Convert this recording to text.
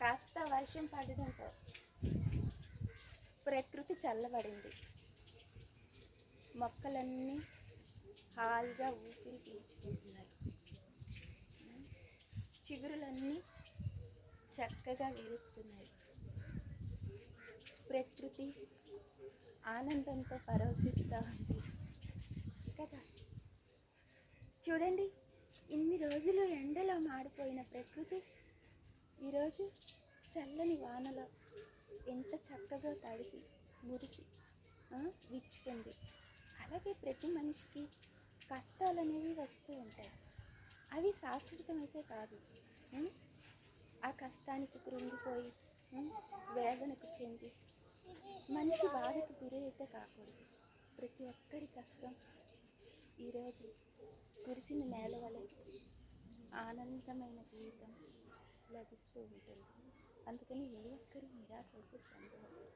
కాస్త వర్షం పడడంతో ప్రకృతి చల్లబడింది. మొక్కలన్నీ హాయిగా ఊపిరి పీల్చుకుంటున్నాయి. చిగురులన్నీ చక్కగా విరుస్తున్నాయి. ప్రకృతి ఆనందంతో పరవశిస్తూ ఉంది. కదా? చూడండి ఇన్ని రోజులు ఎండలో మాడిపోయిన ప్రకృతి. ఈరోజు చల్లని వానలో ఎంత చక్కగా తడిసి మురిసి విచ్చుకుంది. అలాగే ప్రతి మనిషికి కష్టాలు అనేవి వస్తూ ఉంటాయి. అవి శాశ్వతమైతే కాదు. ఆ కష్టానికి కృంగిపోయి వేదనకు చెంది మనిషి బాధకు గురి అయితే కాకూడదు. ప్రతి ఒక్కరి కష్టం ఈరోజు కురిసిన నేల వలె ఆనందమైన జీవితం. లభిస్తూ ఉంటుంది. అందుకని ఏ ఒక్కరు నిరాశ అయితే చెందవద్దు.